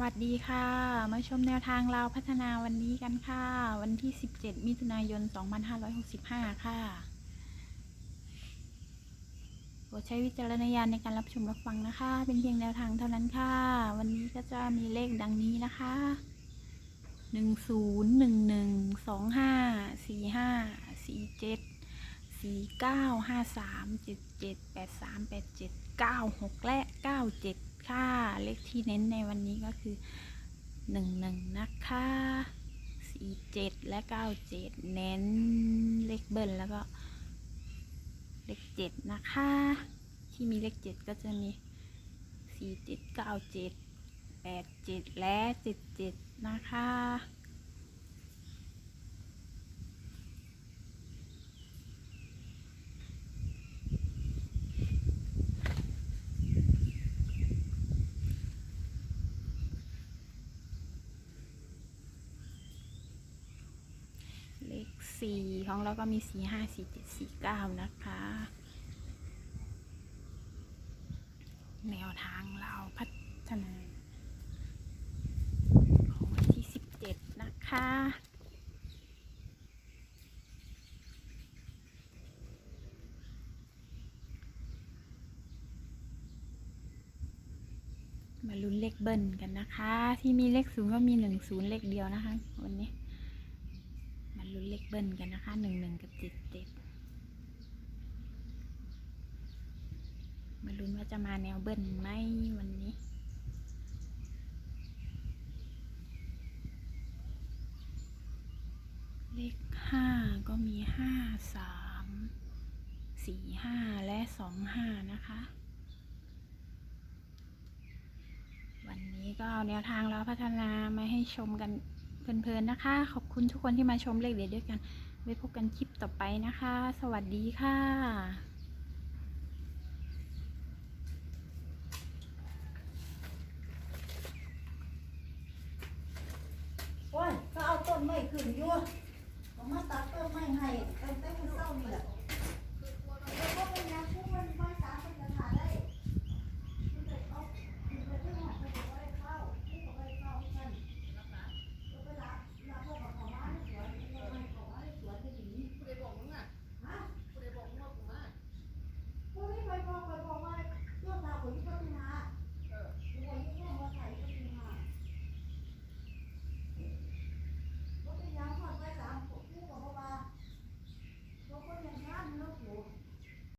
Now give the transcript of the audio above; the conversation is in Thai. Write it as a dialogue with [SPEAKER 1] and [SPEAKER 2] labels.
[SPEAKER 1] วัสดีค่ะ มาชมแนวทางเราพัฒนาวันนี้กันค่ะ วันที่ 17 มิถุนายน 2565 ค่ะโปรดใช้วิจารณญาณในการรับชมรับฟังนะคะ เป็นเพียงแนวทางเท่านั้นค่ะ วันนี้ก็จะมีเลขดังนี้นะคะ 1 สี่เก้าห้าสามเจ็ดเจ็ดแปดสามแปดเจ็ดเก้าหกและเก้าเจ็ดค่าเลขที่เน้นในวันนี้ก็คือหนึ่งหนึ่งนะคะสี่เจ็ดและเก้าเจ็ดเน้นเลขเบิ้ลแล้วก็เลขเจ็ดนะคะ ที่มีเลขเจ็ดก็จะมีสี่เจ็ดเก้าเจ็ดแปดเจ็ดและเจ็ดเจ็ดนะคะ เลข สี่ของเราก็มีสี่ห้าสี่เจ็ดสี่เก้านะคะ แนวทางเราพัฒนาของวันที่สิบเจ็ดนะคะมาลุ้นเลขเบิ้ลกันนะคะ ที่มีเลขศูนย์ก็มีหนึ่งศูนย์เลขเดียวนะคะ วันนี้ ลุ้นเลขเบิ้ลกันนะคะหนึ่งหนึ่งกับเจ็ดเจ็ดมาลุ้นว่าจะมาแนวเบิ้ลไหมวันนี้เลขห้าก็มีห้าสามสี่ห้าและสองห้านะคะ วันนี้ก็เอาแนวทางเราพัฒนามาให้ชมกัน เพลินๆนะคะ ขอบคุณทุกคนที่มาชมเลขเด็ดด้วยกัน ไว้พบกันคลิปต่อไปนะคะ สวัสดีค่ะ
[SPEAKER 2] โอ้ยก็เอาต้นไม้ขึ้นอยู่ก็มาตัดต้นไม้ให้